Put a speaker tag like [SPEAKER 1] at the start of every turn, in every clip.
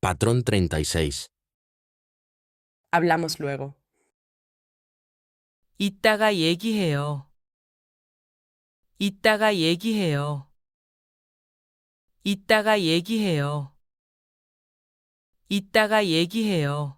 [SPEAKER 1] Patrón 36.
[SPEAKER 2] Hablamos luego.
[SPEAKER 3] 이따가 얘기해요. 이따가 얘기해요. 이따가 얘기해요. 이따가 얘기해요.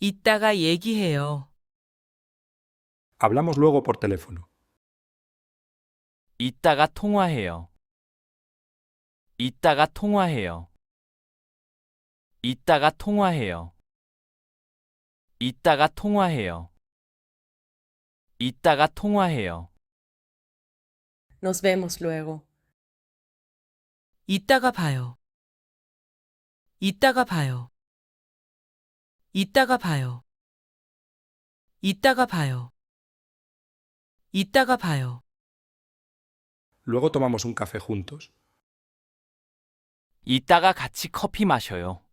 [SPEAKER 3] 이따가 얘기해요.
[SPEAKER 4] Hablamos luego por teléfono.
[SPEAKER 5] 이따가 통화해요. 이따가 통화해요. 이따가 통화해요. 이따가 통화해요. 이따가 통화해요.
[SPEAKER 2] Nos vemos luego.
[SPEAKER 3] 이따가 봐요. 이따가 봐요. 이따가 봐요. 이따가 봐요. 이따가 봐요.
[SPEAKER 4] Luego tomamos un café juntos.
[SPEAKER 5] 이따가 같이 커피 마셔요.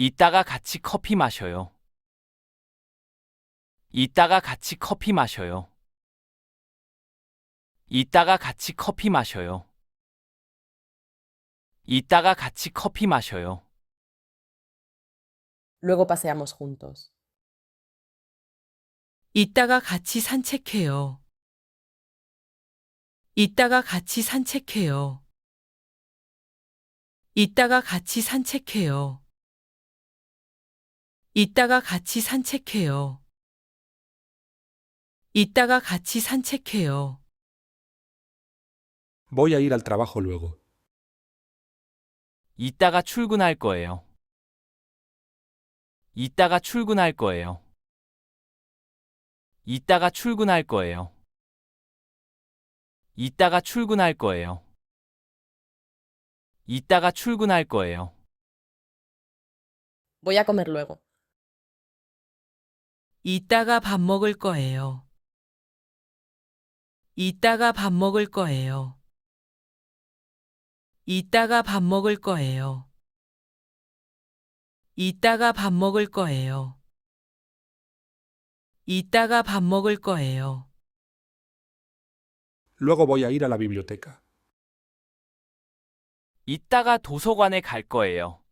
[SPEAKER 5] 이따가 같이 커피 마셔요. 이따가 같이 커피 마셔요. 이따가 같이 커피 마셔요. 이따가 같이 커피 마셔요.
[SPEAKER 2] Luego paseamos juntos.
[SPEAKER 3] 이따가 같이 산책해요. 이따가 같이 산책해요. 이따가 같이 산책해요. 이따가 같이 산책해요. 이따가 같이 산책해요.
[SPEAKER 4] Voy a ir al trabajo luego.
[SPEAKER 5] 이따가 출근할 거예요. 이따가 출근할 거예요. 이따가 출근할 거예요. 이따가 출근할 거예요. 이따가 출근할 거예요.
[SPEAKER 2] Voy a comer luego.
[SPEAKER 3] 이따가 밥 먹을 거예요. 이따가 밥 먹을 거예요. 이따가 밥 먹을 거예요. 이따가 밥 먹을 거예요. 이따가 밥 먹을 거예요.
[SPEAKER 4] Luego voy a ir a la biblioteca.
[SPEAKER 5] 이따가 도서관에 갈 거예요.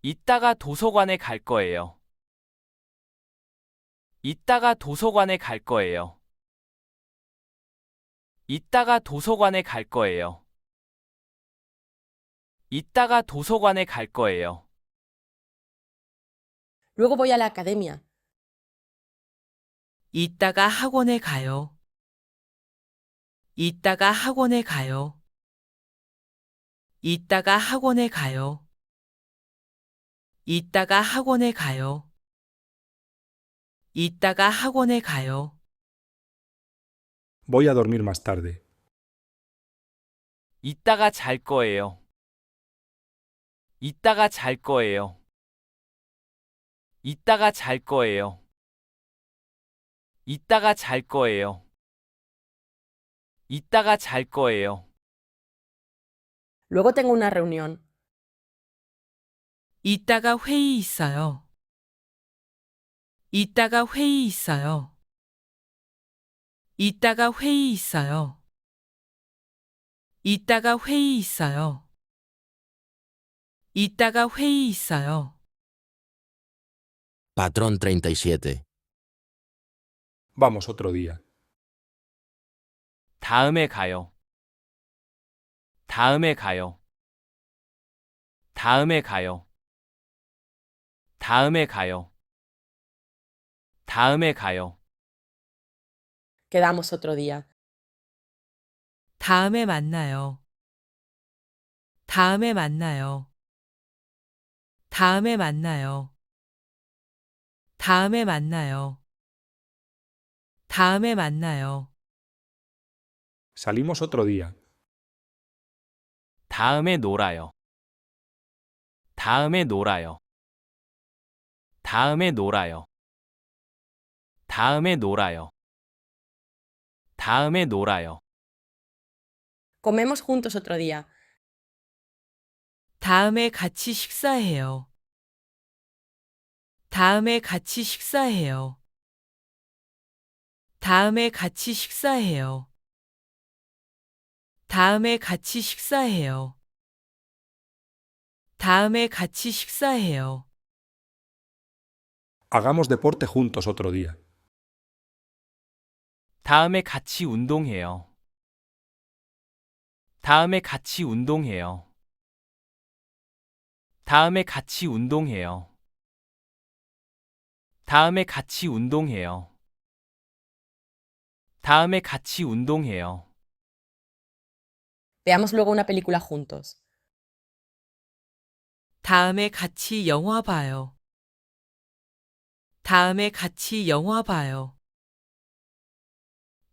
[SPEAKER 5] 이따가 도서관에 갈 거예요. 이따가 도서관에 갈 거예요. 이따가 도서관에 갈 거예요. 이따가 도서관에 갈 거예요.
[SPEAKER 2] Luego voy a la academia.
[SPEAKER 3] 이따가 학원에 가요. 이따가 학원에 가요. 이따가 학원에 가요. 이따가 학원에 가요. 이따가 학원에 가요.
[SPEAKER 4] Voy a dormir más tarde.
[SPEAKER 5] 이따가 잘 거예요. 이따가 잘 거예요. 이따가 잘 거예요. 이따가 잘 거예요. 이따가 잘 거예요.
[SPEAKER 2] Luego tengo una reunión.
[SPEAKER 3] 이따가 회의 있어요. 이따가 회의 있어요. 이따가 회의 있어요. 이따가 회의 있어요. 이따가 회의 있어요.
[SPEAKER 1] Patrón 37.
[SPEAKER 4] Vamos otro día.
[SPEAKER 5] 다음에 가요. 다음에 가요. 다음에 가요. 다음에 가요. 다음에 가요.
[SPEAKER 2] Quedamos otro día.
[SPEAKER 3] 다음에 만나요. 다음에 만나요. 다음에 만나요. 다음에 만나요. 다음에 만나요.
[SPEAKER 4] Salimos otro día.
[SPEAKER 5] 다음에 놀아요. 다음에 놀아요. 다음에 놀아요. 다음에 놀아요. 다음에 놀아요.
[SPEAKER 2] Comemos juntos otro día.
[SPEAKER 3] 다음에 같이 식사해요. 다음에 같이 식사해요. 다음에 같이 식사해요. 다음에 같이 식사해요. 다음에 같이 식사해요.
[SPEAKER 4] Hagamos deporte juntos otro día.
[SPEAKER 5] 다음에 같이 운동해요. 다음에 같이 운동해요. 다음에 같이 운동해요. 다음에 같이 운동해요. 다음에 같이 운동해요.
[SPEAKER 2] Veamos luego una película juntos.
[SPEAKER 3] 다음에 같이 영화 봐요. 다음에 같이 영화 봐요.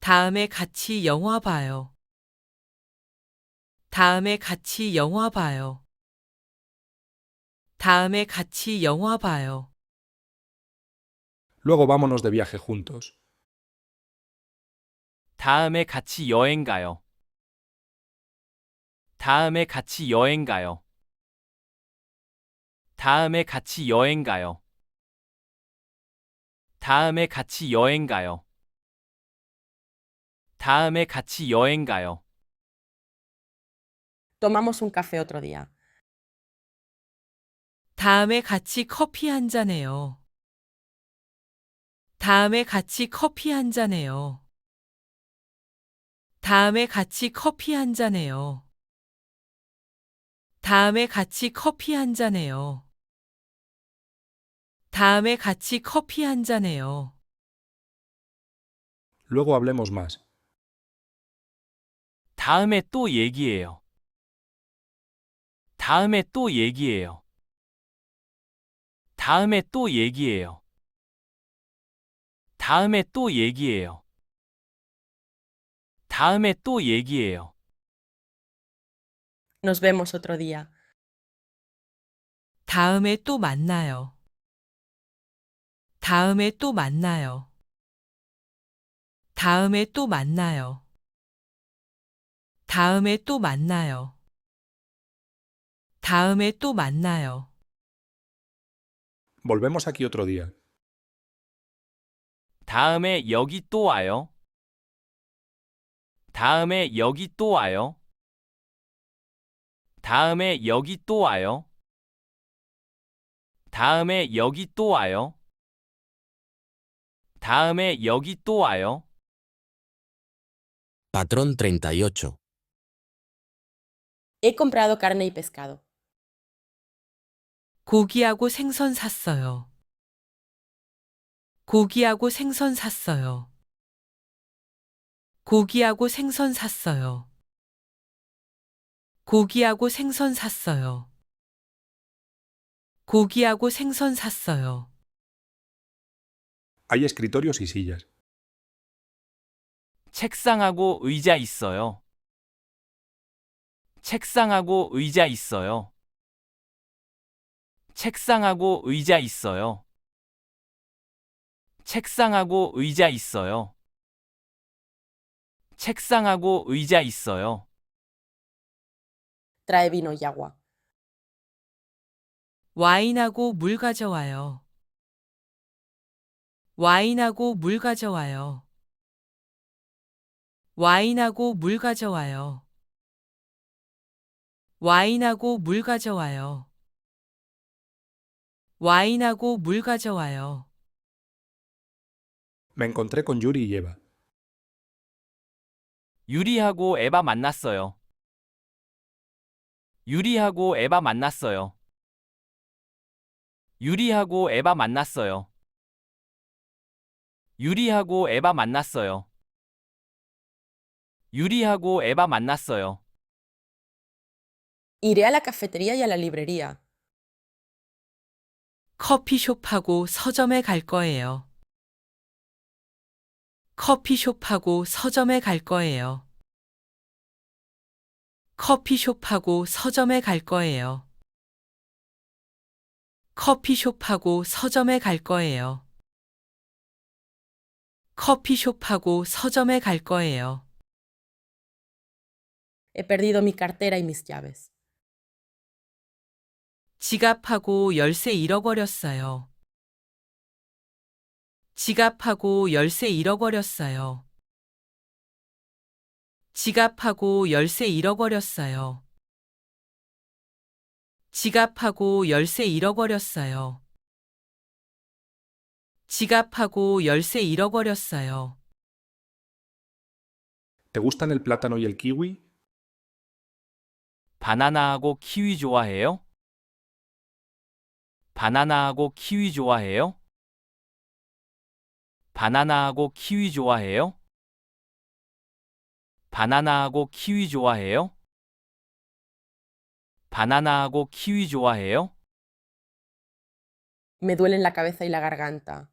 [SPEAKER 3] 다음에 같이 영화 봐요. 다음에 같이 영화 봐요. 다음에 같이 영화 봐요.
[SPEAKER 4] Luego vámonos de viaje juntos.
[SPEAKER 5] 다음에 같이 여행 가요. 다음에 같이 여행 가요. 다음에 같이 여행 가요. 다음에 같이 여행 가요. 다음에 같이 여행 가요.
[SPEAKER 2] Tomamos un café otro día.
[SPEAKER 3] 다음에 같이 커피 한 잔해요. 다음에 같이 커피 한 잔해요. 다음에 같이 커피 한 잔해요. 다음에 같이 커피 한 잔해요. 다음에 같이 커피 한 잔해요.
[SPEAKER 4] Luego hablemos más.
[SPEAKER 5] 다음에 또 얘기해요. 다음에 또 얘기해요. 다음에 또 얘기해요. 다음에 또 얘기해요. 다음에 또 얘기해요.
[SPEAKER 2] Nos vemos otro día.
[SPEAKER 3] 다음에 또 만나요. 다음에 또 만나요. 다음에 또 만나요. 다음에 또 만나요. 다음에 또 만나요.
[SPEAKER 4] Volvemos aquí otro día.
[SPEAKER 5] 다음에 여기 또 와요. 다음에 여기 또 와요. 다음에 여기 또 와요. 다음에 여기 또 와요. 다음에 여기 또 와요.
[SPEAKER 1] Patrón 38.
[SPEAKER 2] He comprado carne y pescado.
[SPEAKER 3] 고기하고 생선 샀어요. 고기하고 생선 샀어요. 고기하고 생선 샀어요. 고기하고 생선 샀어요. 고기하고 생선 샀어요.
[SPEAKER 4] Hay escritorios y sillas.
[SPEAKER 5] 책상하고 의자 있어요. 책상하고 의자 있어요. 책상하고 의자 있어요. 책상하고 의자 있어요. 책상하고 의자 있어요.
[SPEAKER 2] Trae vino y agua.
[SPEAKER 3] 와인하고 물 가져와요. 와인하고 물 가져와요. 와인하고 물 가져와요. 와인하고 물 가져와요. 와인하고 물 가져와요.
[SPEAKER 4] Me encontré con Yuri y Eva.
[SPEAKER 5] 유리하고 에바 만났어요. 유리하고 에바 만났어요. 유리하고 에바 만났어요. 유리하고 에바 만났어요. 유리하고 에바 만났어요.
[SPEAKER 2] Iré a la cafetería y a la librería.
[SPEAKER 3] 커피숍하고 서점에 갈 거예요. 커피숍하고 서점에 갈 거예요. 커피숍하고 서점에 갈 거예요. 커피숍하고 서점에 갈 거예요. 커피숍하고 서점에 갈 거예요.
[SPEAKER 2] He perdido mi cartera y mis llaves.
[SPEAKER 3] 지갑하고 열쇠 잃어버렸어요. 지갑하고 열쇠 잃어버렸어요. 지갑하고 열쇠 잃어버렸어요. 지갑하고 열쇠 잃어버렸어요. 지갑하고 열쇠 잃어버렸어요.
[SPEAKER 4] ¿Te gustan el plátano y el kiwi?
[SPEAKER 5] 바나나하고 키위 좋아해요? 바나나하고 키위 좋아해요? 바나나하고 키위 좋아해요? 바나나하고 키위 좋아해요? 바나나하고 키위 좋아해요?
[SPEAKER 2] Me duelen la cabeza y la garganta.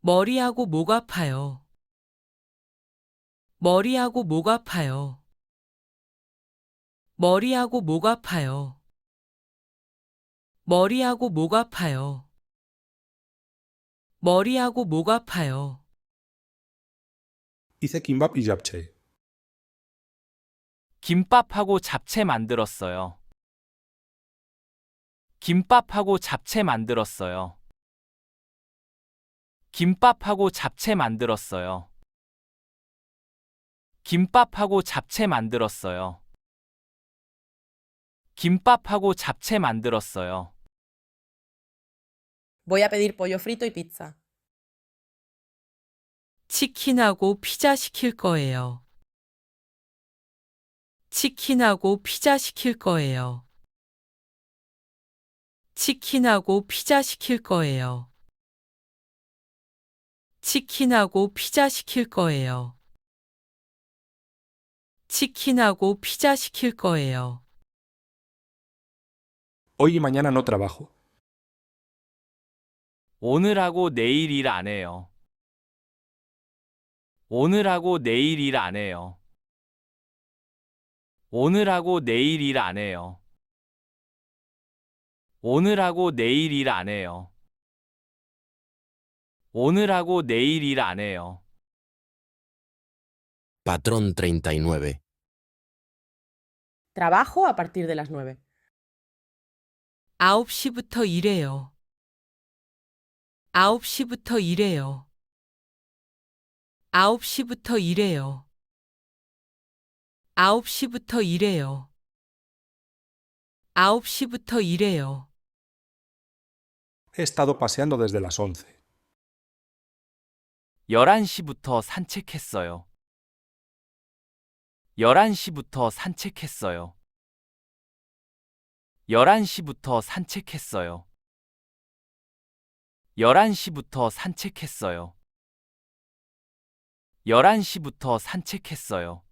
[SPEAKER 3] 머리하고 목 아파요. 머리하고 목 아파요. 머리하고 목 아파요. 머리하고 목 아파요. 머리하고 목 아파요.
[SPEAKER 4] Hice kimbap y japchae.
[SPEAKER 5] 김밥하고 잡채 만들었어요. 김밥하고 잡채 만들었어요. 김밥하고 잡채 만들었어요. 김밥하고 잡채 만들었어요. 김밥하고 잡채 만들었어요.
[SPEAKER 2] Voy a pedir pollo frito y pizza.
[SPEAKER 3] 치킨하고 피자 시킬 거예요. 치킨하고 피자 시킬 거예요. 치킨하고 피자 시킬 거예요. 치킨하고 피자 시킬 거예요. 치킨하고 피자 시킬 거예요.
[SPEAKER 4] Hoy y mañana no trabajo.
[SPEAKER 5] 오늘하고 내일 일 안 해요. 오늘하고 내일 일 안 해요. 오늘하고 내일 일 안 해요. 오늘하고 내일 일 안 해요. 오늘하고 내일 일 안 해요.
[SPEAKER 1] Patrón 39.
[SPEAKER 2] Trabajo a partir de las 9.
[SPEAKER 3] 9시부터 일해요. 9시부터 일해요. 9시부터 일해요. 9시부터 일해요. 9시부터 일해요.
[SPEAKER 4] He estado paseando desde las 11.
[SPEAKER 5] 11시부터 산책했어요. 11시부터 산책했어요. 11시부터 산책했어요. 11시부터 산책했어요. 11시부터 산책했어요.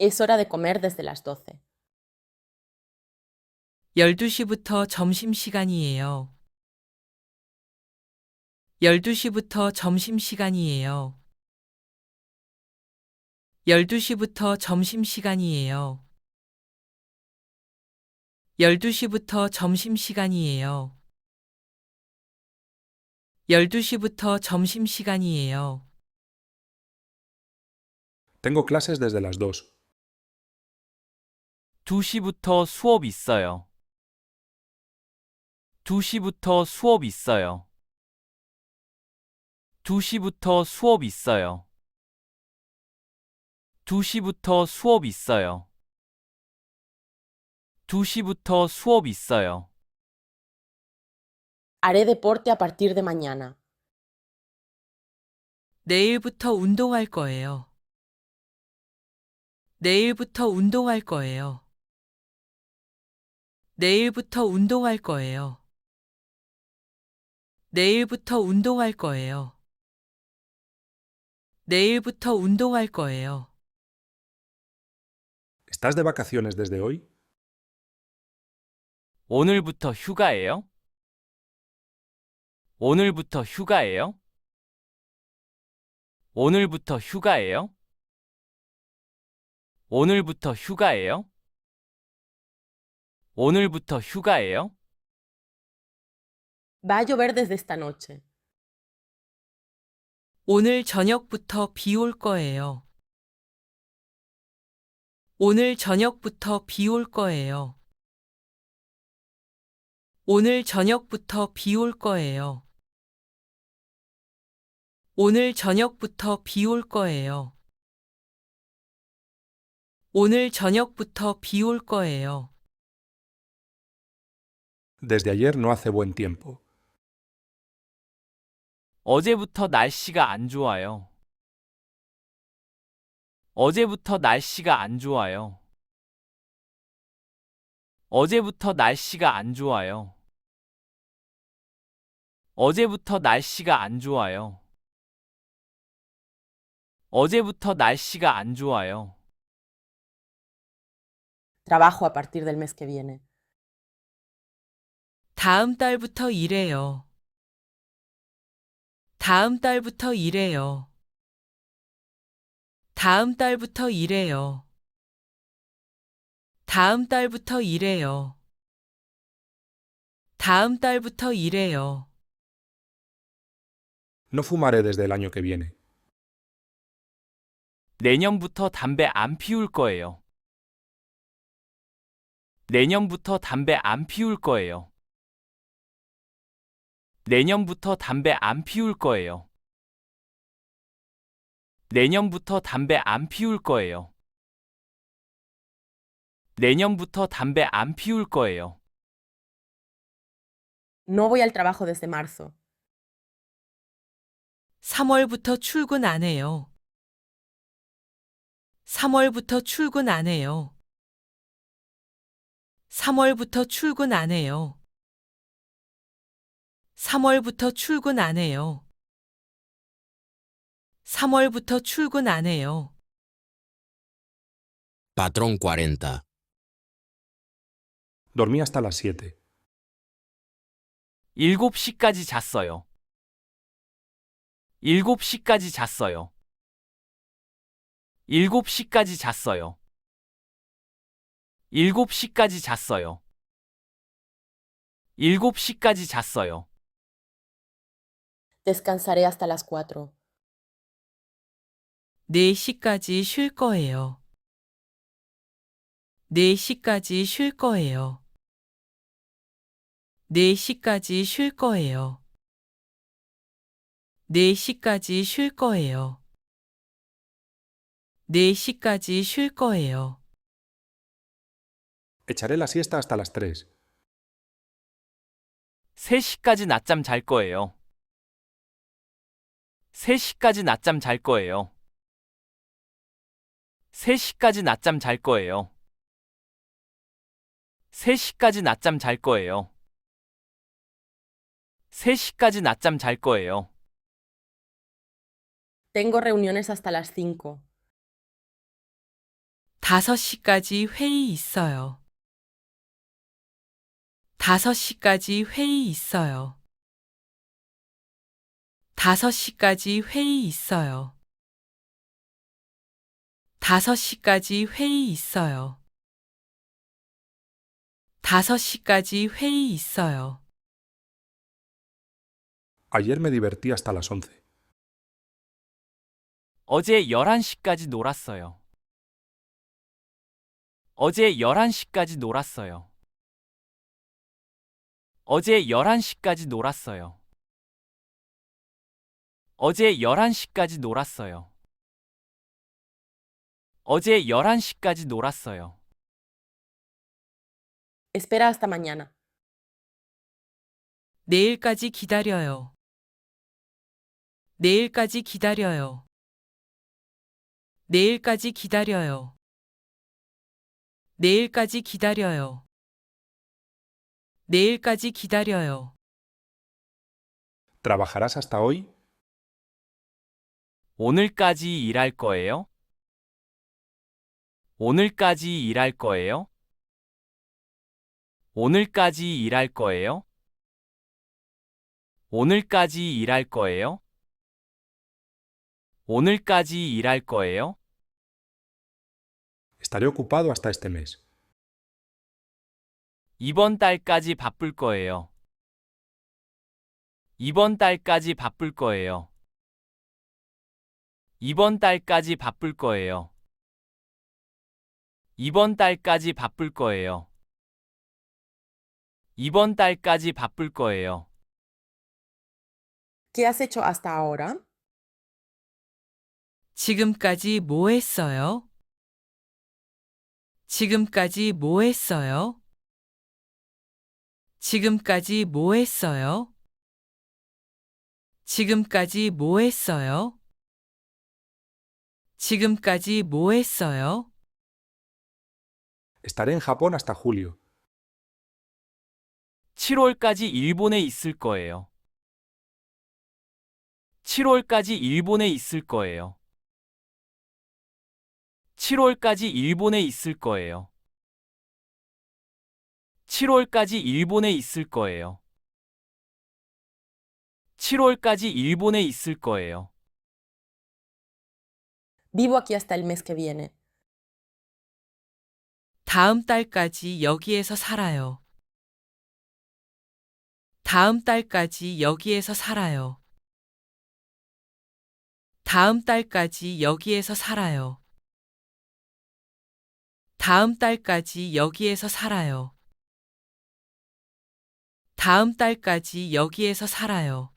[SPEAKER 2] Es hora de comer desde las 12.
[SPEAKER 3] 12시부터 점심시간이에요. 12시부터 점심시간이에요. 12시부터 점심시간이에요. 12시부터 점심시간이에요. 12시부터 점심시간이에요.
[SPEAKER 4] Tengo clases desde las 2.
[SPEAKER 5] 2시부터 수업 있어요. 2시부터 수업 있어요. 2시부터 수업 있어요. 2시부터 수업 있어요. 2시부터 수업 있어요.
[SPEAKER 2] Haré deporte a partir de mañana.
[SPEAKER 3] 내일부터 운동할 거예요. 내일부터 운동할 거예요. 내일부터 운동할 거예요. 내일부터 운동할 거예요. 내일부터 운동할 거예요.
[SPEAKER 4] ¿Estás de vacaciones desde hoy?
[SPEAKER 5] 오늘부터 휴가예요? 오늘부터 휴가예요? 오늘부터 휴가예요? 오늘부터 휴가예요? 오늘부터 휴가예요?
[SPEAKER 2] Va a llover desde esta noche.
[SPEAKER 3] 오늘 저녁부터 비 올 거예요. 오늘 저녁부터 비 올 거예요. 오늘 저녁부터 비 올 거예요. 오늘 저녁부터 비 올 거예요. 오늘 저녁부터 비 올 거예요.
[SPEAKER 4] Desde ayer no hace buen tiempo.
[SPEAKER 5] 어제부터 날씨가 안 좋아요. 어제부터 날씨가 안 좋아요. 어제부터 날씨가 안 좋아요. 어제부터 날씨가 안 좋아요. 어제부터 날씨가 안 좋아요.
[SPEAKER 2] Trabajo a partir del mes que viene.
[SPEAKER 3] 다음 달부터 일해요. 다음 달부터 일해요. 다음 달부터 일해요. 다음 달부터 일해요. 다음 달부터 일해요.
[SPEAKER 4] No fumaré desde el año que viene.
[SPEAKER 5] 내년부터 담배 안 피울 거예요. 내년부터 담배 안 피울 거예요. 내년부터 담배 안 피울 거예요. 내년부터 담배 안 피울 거예요. 내년부터 담배 안 피울 거예요.
[SPEAKER 2] No voy al trabajo desde marzo.
[SPEAKER 3] 3월부터 출근 안 해요. 3월부터 출근 안 해요. 3월부터 출근 안 해요. 3월부터 출근 안 해요. 3월부터 출근 안 해요.
[SPEAKER 1] Patrón 40.
[SPEAKER 4] Dormí hasta las 7.
[SPEAKER 5] 7시까지 잤어요. 7시까지 잤어요. 7시까지 잤어요. 7시까지 잤어요. 7시까지 잤어요.
[SPEAKER 2] Descansaré hasta las 4.
[SPEAKER 3] 4시까지 쉴 거예요. 4시까지 쉴 거예요. 4시까지 쉴 거예요. 4시까지 쉴 거예요. 4시까지 쉴 거예요.
[SPEAKER 4] Echaré la siesta hasta las 3.
[SPEAKER 5] 3시까지 낮잠 잘 거예요. 3시까지 낮잠 잘 거예요. 3시까지 낮잠 잘 거예요. 3시까지 낮잠 잘 거예요. 3시까지 낮잠 잘 거예요.
[SPEAKER 2] Tengo reuniones hasta las 5.
[SPEAKER 3] 5시까지 회의 있어요. 5시까지 회의 있어요. 5시까지 회의 있어요. 5시까지 회의 있어요. 5시까지 회의 있어요.
[SPEAKER 4] Ayer me divertí hasta las 11.
[SPEAKER 5] 어제 11시까지 놀았어요. 어제 11시까지 놀았어요. 어제 11시까지 놀았어요. 어제 11시까지 놀았어요. 어제 11시까지 놀았어요.
[SPEAKER 2] Espera hasta mañana.
[SPEAKER 3] 내일까지 기다려요. 내일까지 기다려요. 내일까지 기다려요. 내일까지 기다려요. 내일까지 기다려요.
[SPEAKER 4] ¿Trabajarás hasta hoy?
[SPEAKER 5] 오늘까지 일할 거예요? 오늘까지 일할 거예요? 오늘까지 일할 거예요? 오늘까지 일할 거예요? 오늘까지 일할 거예요?
[SPEAKER 4] Estaré ocupado hasta este mes.
[SPEAKER 5] 이번 달까지 바쁠 거예요. 이번 달까지 바쁠 거예요. 이번 달까지 바쁠 거예요. 이번 달까지 바쁠 거예요. 이번 달까지 바쁠 거예요.
[SPEAKER 2] ¿Qué has hecho hasta ahora?
[SPEAKER 3] 지금까지 뭐 했어요? 지금까지 뭐 했어요? 지금까지 뭐 했어요? 지금까지 뭐 했어요? 지금까지 뭐 했어요?
[SPEAKER 4] Estaré en Japón hasta julio.
[SPEAKER 5] 7월까지 일본에 있을 거예요. 7월까지 일본에 있을 거예요. 7월까지 일본에 있을 거예요. 7월까지 일본에 있을 거예요. 7월까지 일본에 있을 거예요.
[SPEAKER 2] Vivo aquí hasta el mes que viene.
[SPEAKER 3] 다음 달까지 여기에서 살아요. 다음 달까지 여기에서 살아요. 다음 달까지 여기에서 살아요. 다음 달까지 여기에서 살아요. 다음 달까지 여기에서 살아요.